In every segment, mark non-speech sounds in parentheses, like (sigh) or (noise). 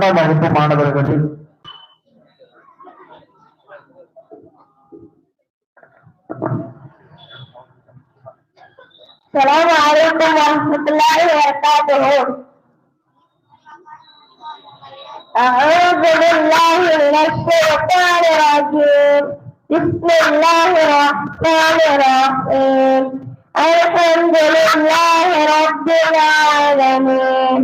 இரண்டாம் வகுப்பு மாணவர்களில் السلام عليكم ورحمة الله وبركاته أعوذ بالله من الشيطان الرجيم بسم الله الرحمن الرحيم الحمد لله رب العالمين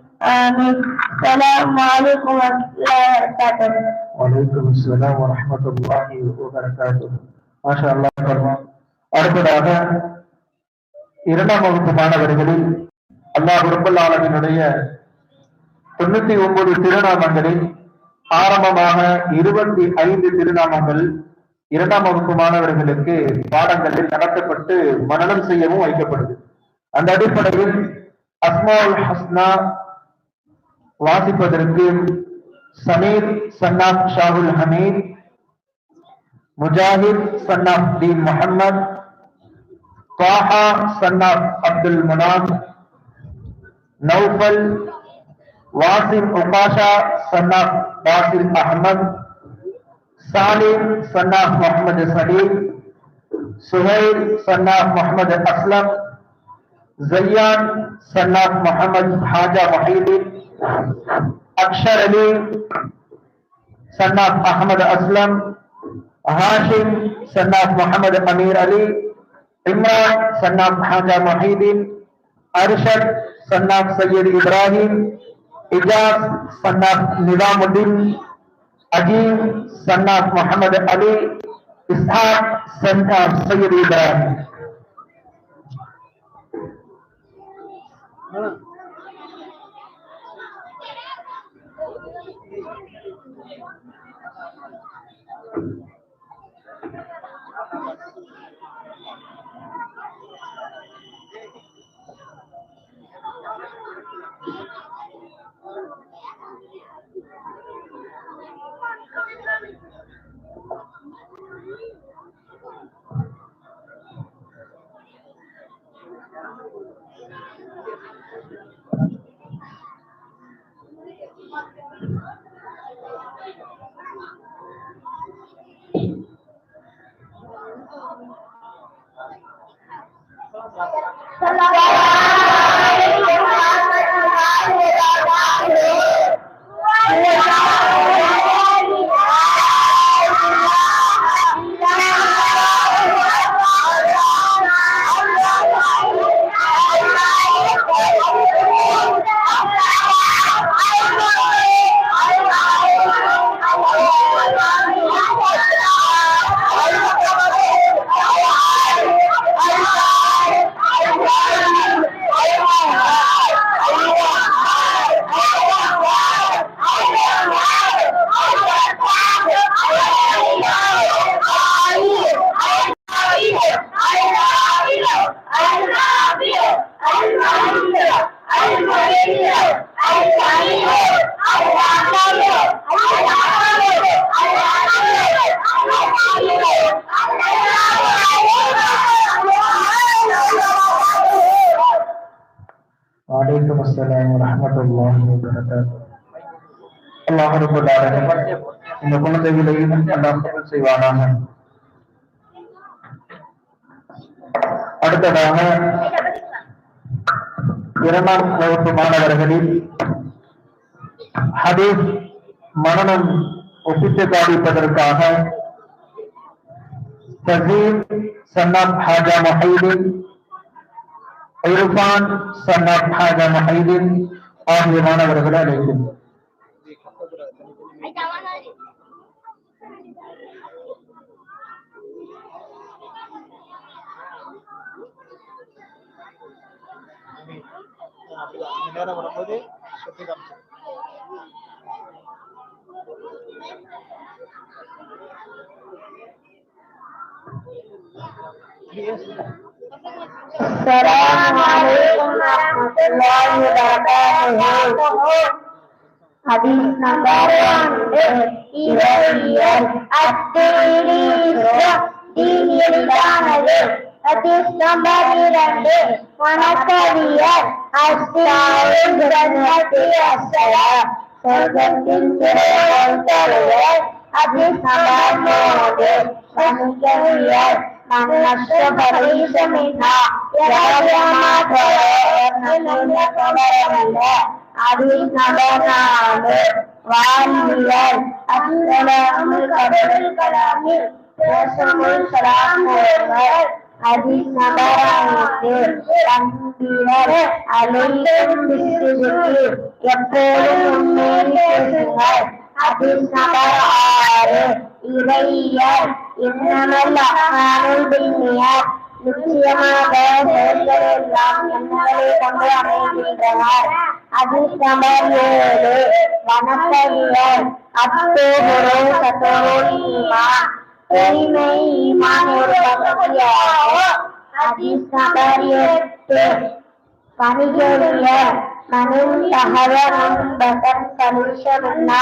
آمين السلام عليكم ورحمة الله وبركاته வலைக்கும் அஸ்ஸலாம் வரஹ்மத்துல்லாஹி வபரகாத்துஹு மாஷா அல்லாஹ் ஃபர்மான் அடுத்ததாக இரண்டாம் வகுப்பு மாணவர்களில் அல்லாஹ் ரப்பல் ஆலமீனுடைய தொண்ணூத்தி ஒன்பது திருநாமங்களில் ஆரம்பமாக இருபத்தி ஐந்து திருநாமங்கள் இரண்டாம் வகுப்பு மாணவர்களுக்கு பாடங்களில் நடத்தப்பட்டு மனனம் செய்யவும் வைக்கப்படுது அந்த அடிப்படையில் அஸ்மாவுல் ஹஸ்னா வாசிப்பதற்கு சமீர் சன்னாப் ஷாகுல் ஹமீத் முஜாஹித் சன்னாப் தீன் முஹம்மத் தாஹா சன்னாப் அப்துல் முனாப் நௌஃபல் வாசிம் உபாஷா சன்னாப் பாசில் அஹமத் சாலிம் சன்னாப் முகமது சலீம் சுஹைல் சன்னாப் முகமது அஸ்லம் زيان سناف محمد حاجة محيدين أكشر علي سناف أحمد أسلم هاشم سناف محمد أمير علي عمران سناف حاجة محيدين أرشد سناف سيد إبراهيم إجاز سناف نظام الدين أجيب سناف محمد علي إسحاق سناف سيد إبراهيم वालेकुम अस्सलाम वरहमतुल्लाहि व बरकातहू अल्लाह रब्बुल आलमीन नकुन देवी लगी अल्लाह सबसे सिवाना है அடுத்ததாக இரண்டாம் வகுப்பு மாணவர்களில் ஹதீஸ் மனநம் ஒப்பிட்டு காண்பிப்பதற்காக தசீம் சன்னாப் ஹாஜா மஹீதின் இர்ஃபான் சன்னாப் ஹாஜா மஹீதின் ஆகிய மாணவர்களை அப்படிதான் இந்த நேரம் வரும்போது சுற்றி காமிச்சேன் السلام عليكم ورحمة الله وبركاته حديث نمبر 1 التلبيس دين எளிதானது அதிர்ஷ்டம்பர் இரண்டு மனக்கவியர் அஸ்லாவும் பிரம்மதி அஸ்லா சொர்க்கத்தின் திரையால் தருவர் அதிர்ஷ்டம்பர் மூன்று மனிதவியர் மன்னஷ்ட பரீசமிகா கவரமல்ல அதிர்ஷ்டம்பர் நாலு வாழ்வியர் அஸ்லாமுல் கடவுள் கலாமில் பேசமுல் கலாம் ஒருவர் ஹதீஸ் தம்பியர் அலைக்கும் பிஸ்ஸிருக்கு எப்போதும் உண்மையை பேசுங்கள் ஹதீஸ் நம்பர் இன்னமல் அஹ்மானுல் நிச்சயமாக செயல்கள் எல்லாம் கொண்டு ஏழு அத்தோகுரு பெருமை அதிசபரியத்து பணிகரிய மனுந்தகவன்பதன் கலுஷமுன்னா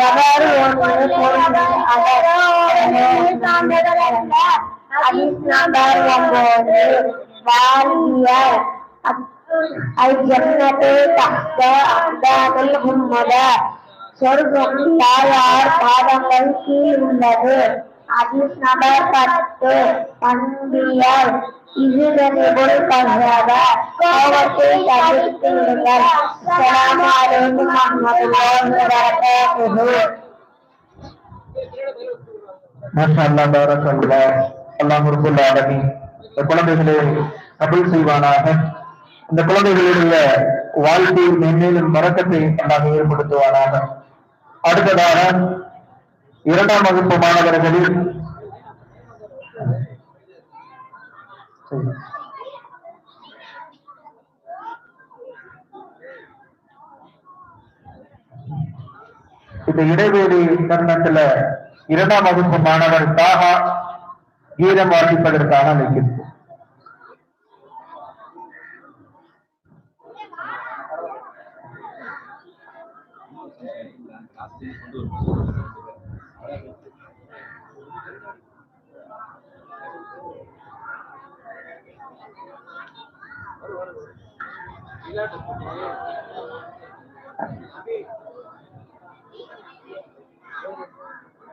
எவர் ஒன்று பொருள் அதன் அதிசபர் என்பது வாரிய அல்ஜன்னதே பாதங்கள் கீழ் உள்ளது ஹதீஸ் நம்பர் பத்து அன்பியல் இதுதனிபுல் கஹாத கோபத்தை தவிர்த்து விடுங்கள். அஸ்ஸலாமு அலைக்கும் வரஹ்மத்துல்லாஹி வபரகாத்துஹு அல்லாஹ் ரப்பல் ஆலமீன். இந்த குழந்தைகளை கபூல் செய்வானாக. இந்த குழந்தைகளுடைய வாழ்க்கையில் மென்மேலும் மறக்கத்தை அல்லாஹ் ஏற்படுத்துவானாக. அடுத்ததாக இரண்டாம் வகுப்பு மாணவர்களில் இந்த இடைவேளி தருணத்துல இரண்டாம் வகுப்பு மாணவர் தாகா கீதம் வாசிப்பதற்காக அழைக்கிறோம்.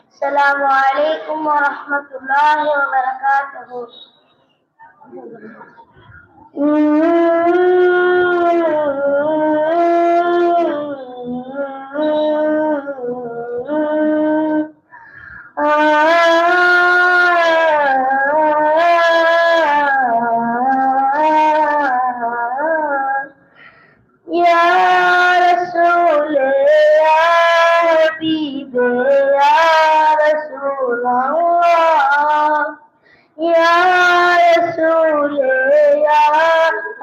السلام عليكم ورحمة الله وبركاته. يا (laughs)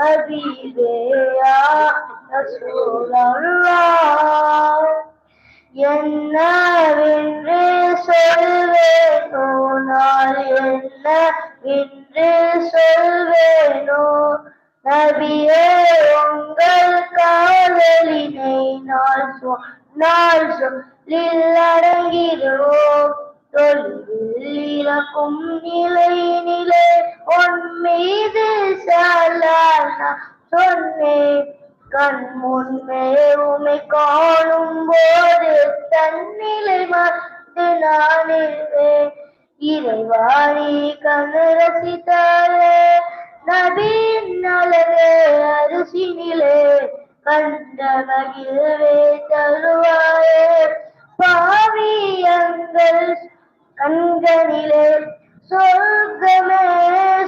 حبيب يا رسول الله என்னவென்று சொல்வேனோ நான் என்னவென்று சொல்வேனோ நபியே உங்கள் காதலினை நான் சொன்னால் சொல்லில் அடங்கிடுவோம் தொழில் நிலை நிலை உன் மீது சாலால் சொன்னேன். கண் முன்பே உமை காணும் போது தன்னிலை மறந்து நான் இருந்தேன். இறைவாணி கண் ரசித்தாலே நபியின் அழகு அரிசினிலே கண்ட மகிழ்வே தருவாயே பாவியங்கள் கண்களிலே சொர்க்கமே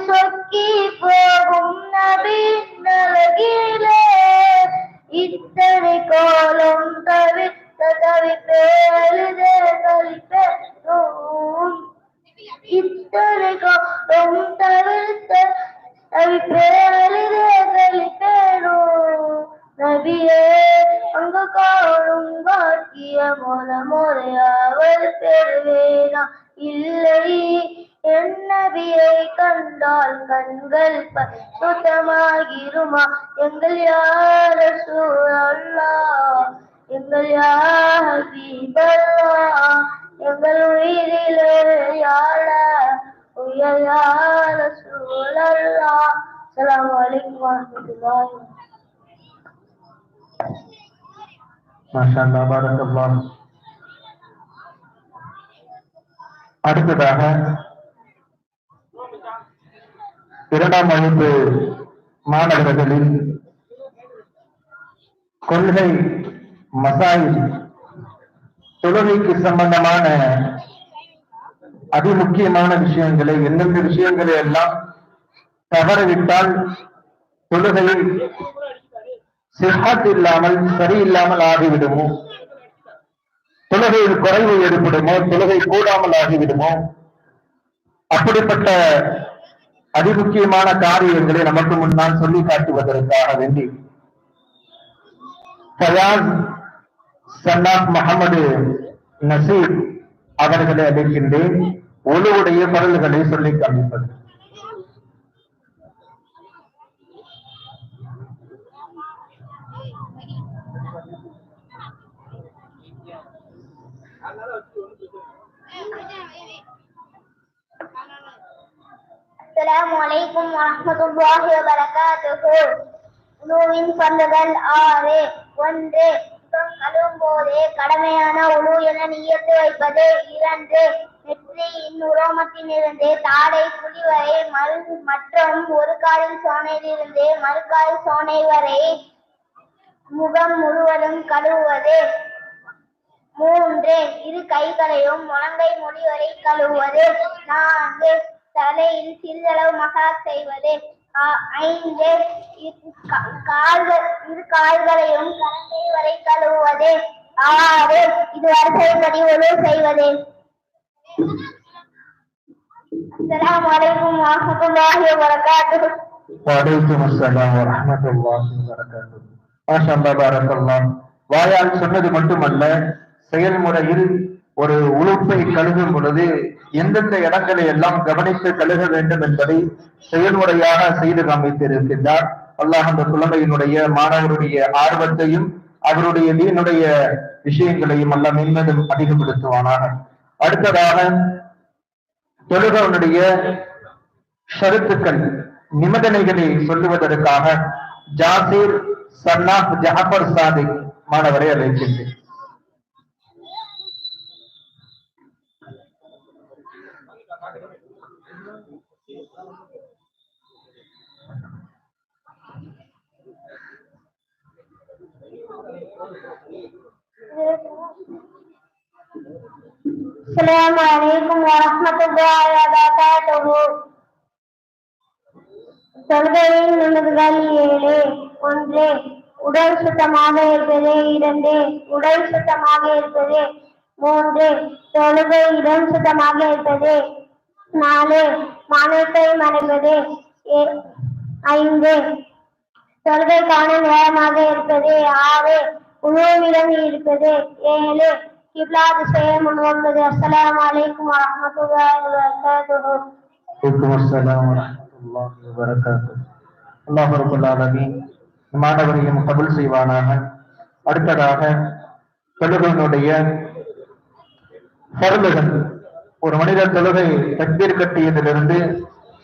சொக்கி போகும் நபியின் அழகிலே இத்தனை காலம் தவித்த தவிப்பே அழுதே கழிப்பே இத்தனை காலம் தவிர்த்த தவிப்பே அழுதே கழிப்பேனோ நபியே அங்கு காணும் பாக்கிய மொல முறையாவது பெறுவேனா இல்லை. என் நபியை கண்டால் கண்கள் சுத்தமாகிருமா எங்கள் யார சூழல்லா எங்கள் யார் எங்கள் உயிரிலே யாழ உயர் யார சூழல்லா அஸ்ஸலாமு அலைக்கும் வரஹ்மத்துல்லாஹி மாஷா அல்லாஹ் பாரக்கல்லாஹ். அடுத்ததாக இரண்டாம் வகுப்பு மாணவர்களில் கொள்கை மசாயில் தொழுகைக்கு சம்பந்தமான அதிமுக்கியமான விஷயங்களை எந்தெந்த விஷயங்களை எல்லாம் தவறவிட்டால் தொழுகை சிஹத் இல்லாமல் சரியில்லாமல் ஆகிவிடுமோ? தொழுகையில் குறைவு ஏற்படுமோ? தொழுகை கூடாமல் ஆகிவிடுமோ? அப்படிப்பட்ட அதிமுக்கியமான காரியங்களை நமக்கு முன்னால் சொல்லி காட்டுவதற்காக வேண்டி ஃபயாஸ் சன்னாப் முகமது நசீர் அவர்களை அழைக்கின்றேன். ஒழுவுடைய பொருள்களை சொல்லி காண்பிப்பது அஸ்ஸலாமு அலைக்கும் வரஹ்மத்துல்லாஹி வபரகாத்துஹு உலுவின் பந்துகள் ஆறு. ஒன்று முகம் கழுவும் போதே கடமையான உலு என நியத்து வைப்பது. இரண்டு நெற்றியின் உரோமத்திலிருந்து தாடை புலி வரை மல் மற்றும் ஒரு காலில் சோனையிலிருந்து மறுகால் சோனை வரை முகம் முழுவதும் கழுவுவது. மூன்று இரு கைகளையும் முழங்கை மொழி வரை கழுவுவது. நான்கு தலையில் சிறிதளவு மசாஜ் செய்வது. ஐந்து கால்கள் இரு கால்களையும் கரண்டை வரை கழுவுவது. ஆறு இது வரிசைப்படி ஒழு செய்வது. السلام عليكم அஸ்ஸலாமு அலைக்கும் வரஹ்மத்துல்லாஹி வபரகாத்துஹு. வலைக்கும் அஸ்ஸலாம் வரஹ்மத்துல்லாஹி வபரகாத்துஹு. மாஷா அல்லாஹ் பாரக்கல்லாஹ் வாயால் சொன்னது மட்டுமல்ல செயல்முறையில் ஒரு உழைப்பை கழுகும் பொழுது எந்தெந்த இடங்களை எல்லாம் கவனித்து கழுக வேண்டும் என்பதை செயல்முறையாக செய்து காமித்திருக்கின்றார். அல்லாஹ் அந்த குழந்தையினுடைய மாணவருடைய ஆர்வத்தையும் அவருடைய வீணுடைய விஷயங்களையும் எல்லாம் மென்மேலும் அதிகப்படுத்துவானாக. அடுத்ததாக தொழுகவனுடைய ஷருத்துக்கள் நிபந்தனைகளை சொல்லுவதற்காக ஜாசிர் சன்னாப் ஜாஃபர் சாதிக் மாணவரை அழைக்கின்றேன். السلام عليكم ورحمة الله وبركاته தொழுகையின் நிமிடங்கள் ஏழு ஒன்று உடல் சுத்தமாக இருப்பது இரண்டு உடல் சுத்தமாக இருப்பது மூன்று தொழுகை இடம் சுத்தமாக இருப்பது நாலு மானத்தை மறைப்பது ஏ- ஐந்து தொழுகைக்கான நேரமாக இருப்பது ஆறு உணவிடம் இருப்பது ஏழு கிப்லா திசையை முன்வருவது அஸ்லாம் அலைக்கும் வரஹ்மத்துல்லாஹி வலைக்கும் அஸ்ஸலாம் மாணவரையும் கபுல் செய்வானாக. அடுத்ததாக தொழுகையினுடைய பருளுகள் ஒரு மனிதர் தொழுகை தக்பீர் கட்டியதிலிருந்து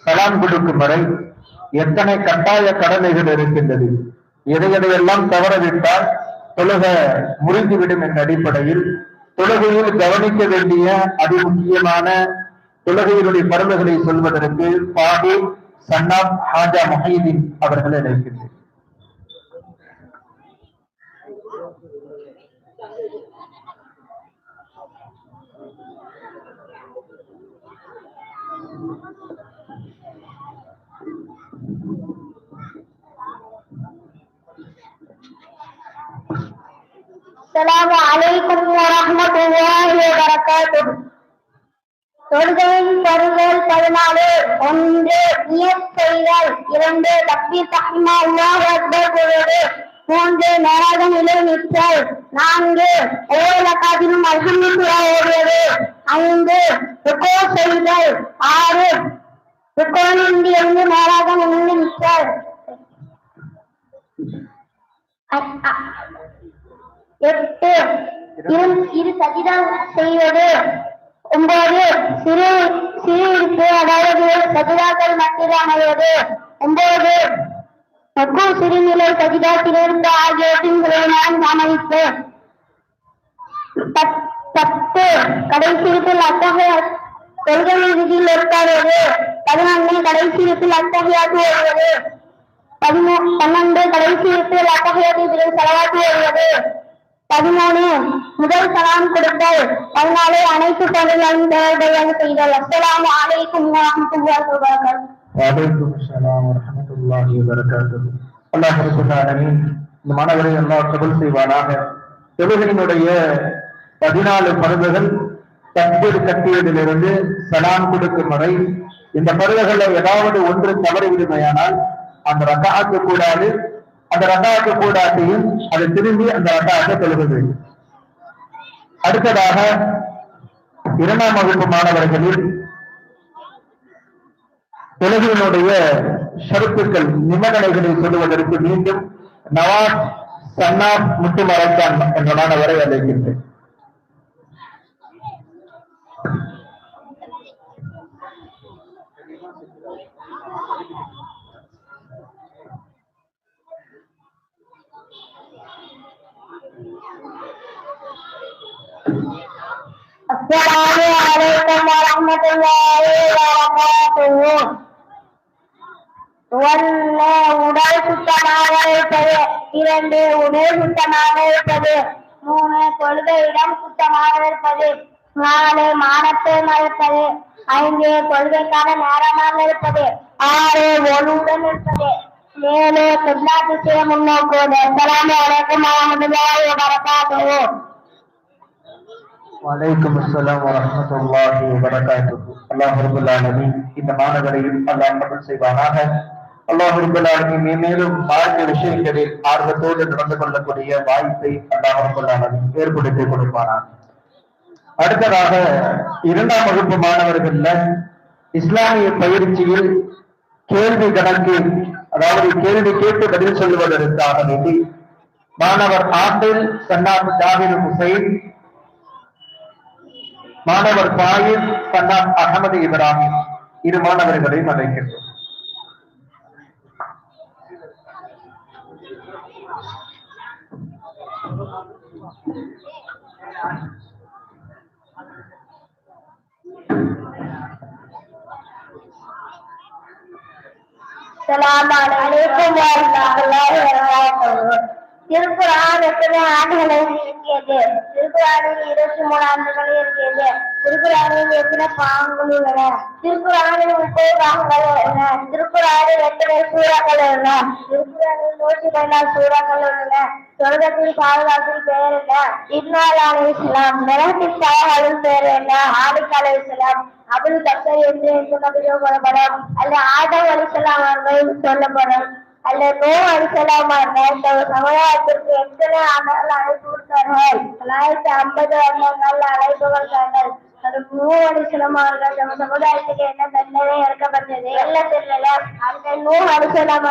சலாம் கொடுக்கும் வரை எத்தனை கட்டாய கடமைகள் இருக்கின்றது? எதை எதையெல்லாம் தவறவிட்டால் தொழுகை முறிந்துவிடும் என்ற அடிப்படையில் தொழுகையில் கவனிக்க வேண்டிய அதி முக்கியமான தொழுகையினுடைய மருந்துகளை சொல்வதற்கு பாடி சன்னாப் ஹாஜா மொஹீதீன் அவர்களை அழைக்கின்றேன் السلام عليكم ورحمة الله وبركاته தொழுகையின் பொருள்கள் பதினாலு ஒன்று நியத் செய்தல் இரண்டு தப்பி தஹ்மா அல்லாஹ் அக்பர் கூறுவது மூன்று நேராக நிலை நிற்றல் நான்கு ஒவ்வொரு ரக்காத்திலும் அல்ஹம்துலில்லாஹ் ஓடுவது ஐந்து ருக்கோ செய்தல் ஆறு ருக்கோனின்றி இருந்து நேராக நின்று நிற்றல் எட்டு. இரு இரு செய்வது ஒன்பது. சிறு சிறு இருப்பு அதாவது சஜிதாக்கள் மத்தியில் அமைவது. ஒன்பது. மக்கு சிறுநிலை சஜிதாத்திலிருந்து ஆகியவற்றின் நான் கவனித்து பத்து. கடைசி இருப்பில் அத்தகைய கொள்கை விதியில் இருக்காதது பதினொன்று. கடைசி இருப்பில் அத்தகையாத்து வருவது பதிமூ பன்னெண்டு. கடைசி இருப்பில் அத்தகையத்தில் செலவாக்கி வருவது பதிமூணு முதல் சலாம் கொடுத்தல் அதனாலே அனைத்து தொழில்களையும் தேவையாக செய்தல். அஸ்ஸலாமு அலைக்கும் வரஹ்மத்துல்லாஹி வபரகாத்துஹு. வலைக்கும் ஸலாம் வரஹ்மத்துல்லாஹி வபரகாத்துஹு. அல்லாஹ் ரப்பல் இந்த மாணவரை எல்லாம் கபூல் செய்வானாக. தொழுகையினுடைய பதினாலு பருவங்கள் தக்பீர் கட்டியதிலிருந்து சலாம் கொடுக்கும் வரை இந்த பருவங்களில் ஏதாவது ஒன்று தவறிவிடுமையானால் அந்த ரக்காத்து கூடாது. அந்த ரக்காத்து கூடாத்தையும் அதை திரும்பி அந்த ரக்காத்தை தொழுக வேண்டும் அடுத்ததாக இரண்டாம் வகுப்பு மாணவர்களில் தொழுகையினுடைய ஷருத்துக்கள் நிபந்தனைகளை சொல்லுவதற்கு மீண்டும் நவாஸ் சன்னாப் முத்துமரத்தான் என்ற மாணவரை அழைக்கின்றேன். السلام عليكم ورحمة الله وبركاته والله உடல் சுத்தமாக இருப்பது இரண்டு உடல் சுத்தமாக இருப்பது மூணு கொள்கையிடம் சுத்தமாக இருப்பது நாலு மானத்தை மறுப்பது ஐந்து கொள்கைக்கான நேரமாக இருப்பது ஆறு ஒழுங்குடன் இருப்பது ஏழு கிப்லா திசையை முன்னோக்கு அஸ்ஸலாமு அலைக்கும் வரஹ்மத்துல்லாஹி வலைக்கும் அஸ்லாம் வரமத்துல்லாஹி வபரகாத்துஹு. அல்லாஹ் ரப்பல் இந்த மாணவரையும் அல்லாஹ் கபூல் செய்வானாக. அல்லாஹ் ரப்பல் மேலும் மார்க்க விஷயங்களில் ஆர்வத்தோடு நடந்து கொள்ளக்கூடிய வாய்ப்பை அல்லாஹ் ரப்பல் ஆலமீன் ஏற்படுத்தி கொடுப்பானாக. அடுத்ததாக இரண்டாம் வகுப்பு மாணவர்கள்ல இஸ்லாமிய பயிற்சியில் கேள்வி கணக்கு அதாவது கேள்வி கேட்டு பதில் சொல்லுவதற்காக வேண்டி மாணவர் ஆண்டில் சன்னாத் ஜாகிர் ஹுசைன் மாணவர் பாயிர் சன்னாத் அகமது இப்ராஹிம் இரு மாணவர்களையும் அழைக்கின்றோம் சலாம் அலைக்கும் வரஹ்மத்துல்லாஹி வபரகாத்துஹு திருக்குரான் எத்தனை ஆண்டுகளை இருக்கிறது திருக்குறானில் இருபத்தி மூணு ஆண்டுகள் இருக்கிறது திருக்குறானில் எத்தனை பாகங்கள் உள்ளன? திருக்குறானில் முப்பது பாகங்கள் உள்ளன. திருக்குறானில் எத்தனை சூறாக்கள் உள்ளன? திருக்குறானில் நூற்றி பதினாறு சூறாக்கள் உள்ளன. சொர்க்கத்தில் பாதுகாப்பில் பெயர் என்ன? இன்னால் அலை இஸ்லாம். நிலத்தின் பெயர் என்ன? ஆலிக் அலை இஸ்லாம். அபுல் என்று எந்த சொல்லப்படும் அல்ல ஆதம் அலிசலாம் அவர்கள் சொல்லப்படும். அல்ல நோ அலிசலாம் இந்த சமுதாயத்திற்கு எத்தனை ஆண்டுகள் அழைப்பு கொடுத்தார்கள் தொள்ளாயிரத்தி ஐம்பது வருடங்கள் அழைப்புகள் விட்டார்கள். அது நூ அலிசலாம் அவர்கள் சமுதாயத்துக்கு என்ன தண்டனை இறக்கப்பட்டது என்ன தெரியல அந்த நூ அலிசலாம்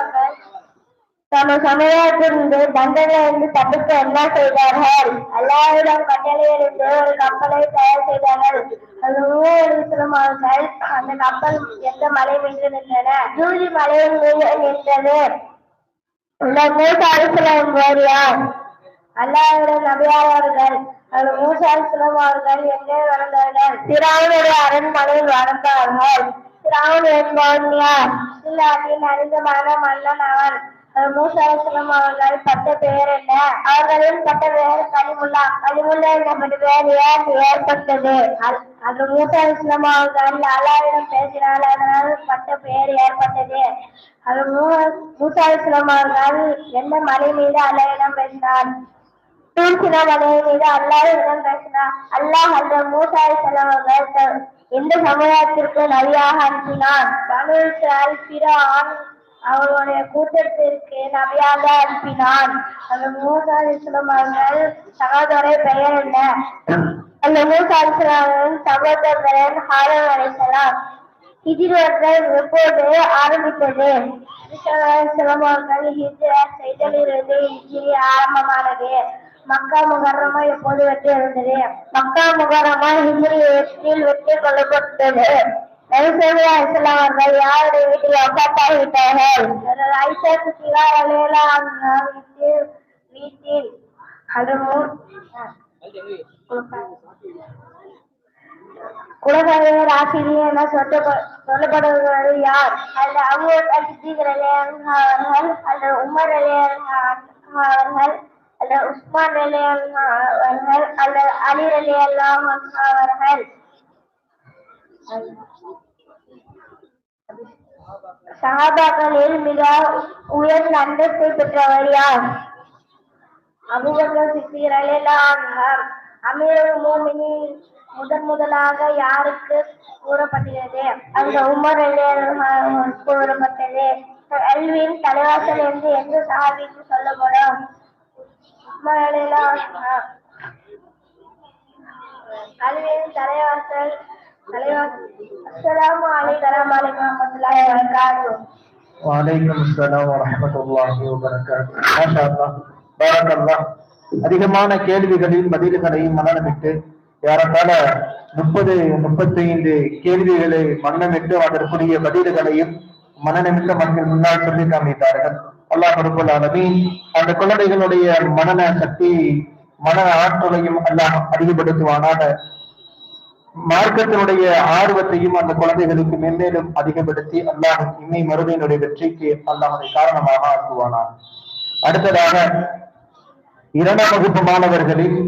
தமது சமுதாயத்திலிருந்து தண்டனையிலிருந்து தப்பிக்க என்ன செய்தார்கள். அல்லாவிடம் கட்டளையிலிருந்து ஒரு கப்பலை தயார் செய்தார்கள். அது அவர்கள் அந்த கப்பல் எந்த மலை மீது நின்றன? ஜூலி மலையின் மீது நின்றது. இந்த மூசா அலிஸ்லாம் யார் அல்லாஹ்விடம் அது மூசாரிசலம் அவர்கள் எங்கே வளர்ந்தார்கள்? திராவுடைய அரண்மனையில் வளர்ந்தார்கள். திராவிட என்பவன் யார் இஸ்லாத்தின் அறிந்தமான மன்னன் அவன். மூசாசனம் அவர்கள் பட்ட பெயர் என்ன? அவர்களின் பட்ட பெயர் கலிமுல்லா கலிமுல்லா என்னப்பட்ட பெயர் ஏன் ஏற்பட்டது? அது- அது அவர்கள் அல்லாவிடம் பேசினால் அதனால் பட்ட பெயர் ஏற்பட்டது. அது மூ- மூசா அவர்கள் எந்த மலை மீது அல்லாவிடம் பேசினார்? தூசின மலை மீது அல்லாவிடம் பேசினார். அல்லாஹ் அந்த மூசாசனம் அவர்கள் எந்த சமுதாயத்திற்கு நபியாக அனுப்பினான்? பனு பிற ஆண் அவருடைய கூட்டத்திற்கு நபியாக அனுப்பினான். அந்த மூசா அலிஸ்லாம் அவர்கள் சகோதரர் பெயர் என்ன? அந்த மூசா அலிஸ்லாமின் சகோதரன் ஹாரன் அலிஸ்லாம் ஹிஜ்ரத்தை எப்போது ஆரம்பித்தது? சிலம்பர்கள் ஹிஜ்ரா செய்தலிருந்து ஹிஜிரி ஆரம்பமானது. மக்கா முகரமா எப்போது வெற்றி இருந்தது மக்கா முகரமா ஹிஜிரி எட்டில் வெற்றி கொள்ளப்பட்டது. நபிசல்லா அலிஸ்லாம் அவர்கள் யாருடைய வீட்டில் வபாத்தாகி விட்டார்கள் ஐசா அலேலா வீட்டில் வீட்டில் ஆசிரியர் என சொல்லப்படுவது யார் அல்ல அபூர் அல்சிகர் அவர்கள் அல்ல உமர் அலி அவர்கள் அல்ல உஸ்மான் அலி அவர்கள் அல்ல அலி அலி அல்லாம் அவர்கள் சஹாபாக்களில் மிக உயர்ந்த அந்தஸ்தை பெற்றவர் யார் அபுபக்கர் சித்திர் அலிலான்ஹர் அமீருல் மூமினின் முதன் முதலாக யாருக்கு கூறப்பட்டது? அந்த உமர் கூறப்பட்டது. அல்வின் தலைவாசல் என்று எந்த சாவிக்கு சொல்லப்படும். உமர் அலிலான்ஹர் கல்வியின் தலைவாசல் தலைவாசல் அஸ்ஸலாமு அலைக்கும் வரஹ்மத்துல்லாஹி வபரகாத்துஹு வலைக்கம் அஸ்ஸலாம் வரஹ்மத்துல்லாஹி வபரகாத்துஹு மாஷா அல்லாஹ் பாரக்கல்லாஹ் அதிகமான கேள்விகளின் பதில்களையும் மனநமிட்டு ஏறத்தாழ முப்பது முப்பத்தைந்து கேள்விகளை மன்னமிட்டு அதற்குரிய பதில்களையும் மனநமிட்ட மக்கள் முன்னால் சொல்லி காமித்தார்கள் அல்லாஹ் ரப்பல் ஆலமீன் அந்த குழந்தைகளுடைய மனன சக்தி மன ஆற்றலையும் அல்லாஹ் அதிகப்படுத்துவானாக மார்க்கத்தினுடைய ஆர்வத்தையும் அந்த குழந்தைகளுக்கு மென்மேலும் அதிகப்படுத்தி அல்லாஹ் இம்மை மறுமையினுடைய வெற்றிக்கு அல்லாஹ் காரணமாக ஆக்குவானார் அடுத்ததாக இரண்டாம் வகுப்பு மாணவர்களில்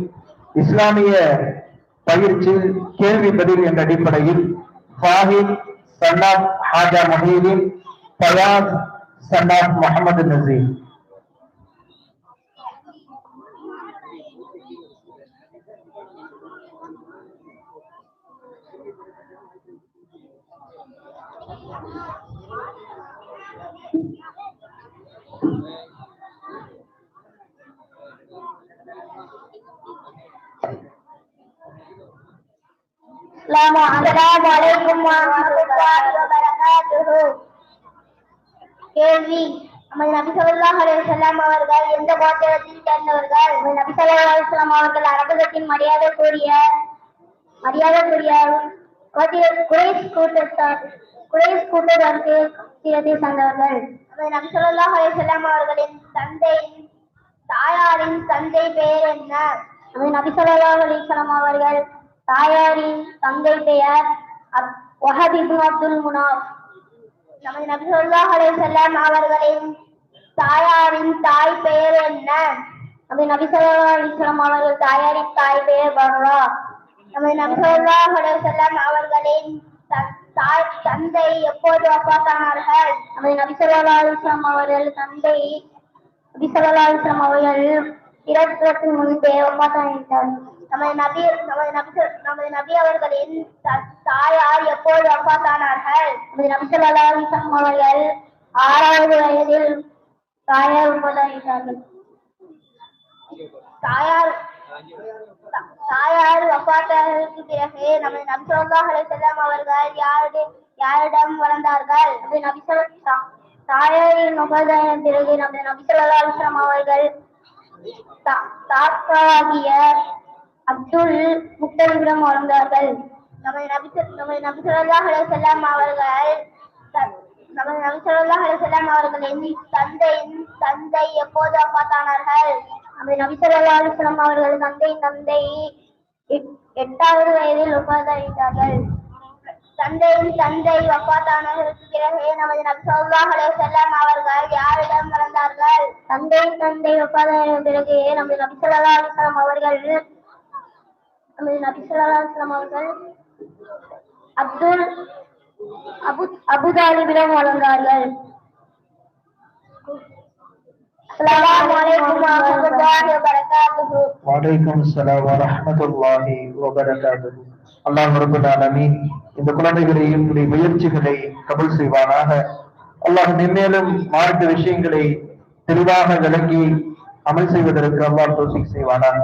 இஸ்லாமிய பயிற்சி கேள்வி பதில் என்ற அடிப்படையில் ஃபாஹித் சன்னாப் ஹாஜா முஹீதீன் ஃபயாஸ் சன்னாப் முகமது நசீர். அஸ்ஸலாமு வபரகாத்துஹு கேள்வி நமது நபி ஸல்லல்லாஹு அலைஹி வஸல்லம் அவர்கள் எந்த கோத்திரத்தில் சேர்ந்தவர்கள் நமது நபி ஸல்லல்லாஹு அலைஹி வஸல்லம் அவர்கள் அரபகத்தின் மரியாதை கூறிய கோத்திர குறைஸ் கூட்டத்தார் குறைஸ் கூட்டத்தை சேர்ந்தவர்கள். அவர்களின் தந்தையின் தாயாரின் தந்தை பெயர் என்ன? நமது நபி அவர்கள் தாயாரின் தந்தை பெயர் அப்துல் முனாப். நமது நபி ஸல்லல்லாஹு அலைஹி அவர்களின் தாயாரின் தாய் பெயர் என்ன? நமது நபி ஸல்லல்லாஹு அவர்கள் தாயாரின் தாய் பெயர் பர்ரா. நமது நபி ஸல்லல்லாஹு அலைஹி அவர்களின் தாய் தந்தை எப்போது வஃபாத்தானார்கள் நமது நபி ஸல்லல்லாஹு அவர்கள் தந்தை நபி அவர்கள் இறப்பதற்கு முன்பே வஃபாத்தானார்கள் நமது நபி நமது நபி நமது நபி அவர்களின் தாயார் எப்போது வஃபாத்தானார்கள் நமது நபி அவர்கள் ஆறாவது வயதில் தாயார் வஃபாத்தானார்கள் தாயார் தாயார் வஃபாத்தானதற்கு பிறகு நமது நபி ஸல்லல்லாஹு அலைஹி வஸல்லம் அவர்கள் யாருடைய யாரிடம் வளர்ந்தார்கள்? அது நபி தாயாரின் வஃபாத்தான பிறகு நமது நபி ஸல்லல்லாஹு அவர்கள் தாத்தாகிய அப்துல் முத்தலிபிடம் வளர்ந்தார்கள். நமது நபி நமது நபி ஸல்லல்லாஹு அலைஹி வஸல்லம் அவர்கள் நமது நபி ஸல்லல்லாஹு அலைஹி வஸல்லம் அவர்களின் தந்தையின் தந்தை எப்போது வஃபாத்தானார்கள் அது நபி அவர்கள் தந்தையின் தந்தை எட்- எட்டாவது வயதில் வஃபாத்தாகிட்டார்கள் தந்தையின் தந்தை வஃபாத்தானதற்கு பிறகு நமது நபி செல்லம் அவர்கள் யாரிடம் பிறந்தார்கள்? தந்தையின் தந்தை வஃபாத்தான பிறகு நமது நபி ஸல்லல்லாஹு அவர்கள் நமது நபி ஸல்லல்லாஹு அவர்கள் அப்துல் அபு அபுதாலிபிடம் வளர்ந்தார்கள். வலைக்கம் சலாம் வரஹ்மத்துல்லாஹி அல்லாஹ் ரப்பல் ஆலமீன் இந்த குழந்தைகளையும் உடைய முயற்சிகளை கபல் செய்வானாக. அல்லாஹ் மென்மேலும் மார்க்க விஷயங்களை தெளிவாக விளங்கி அமல் செய்வதற்கு அல்லாஹ் தோசிக் செய்வானாக.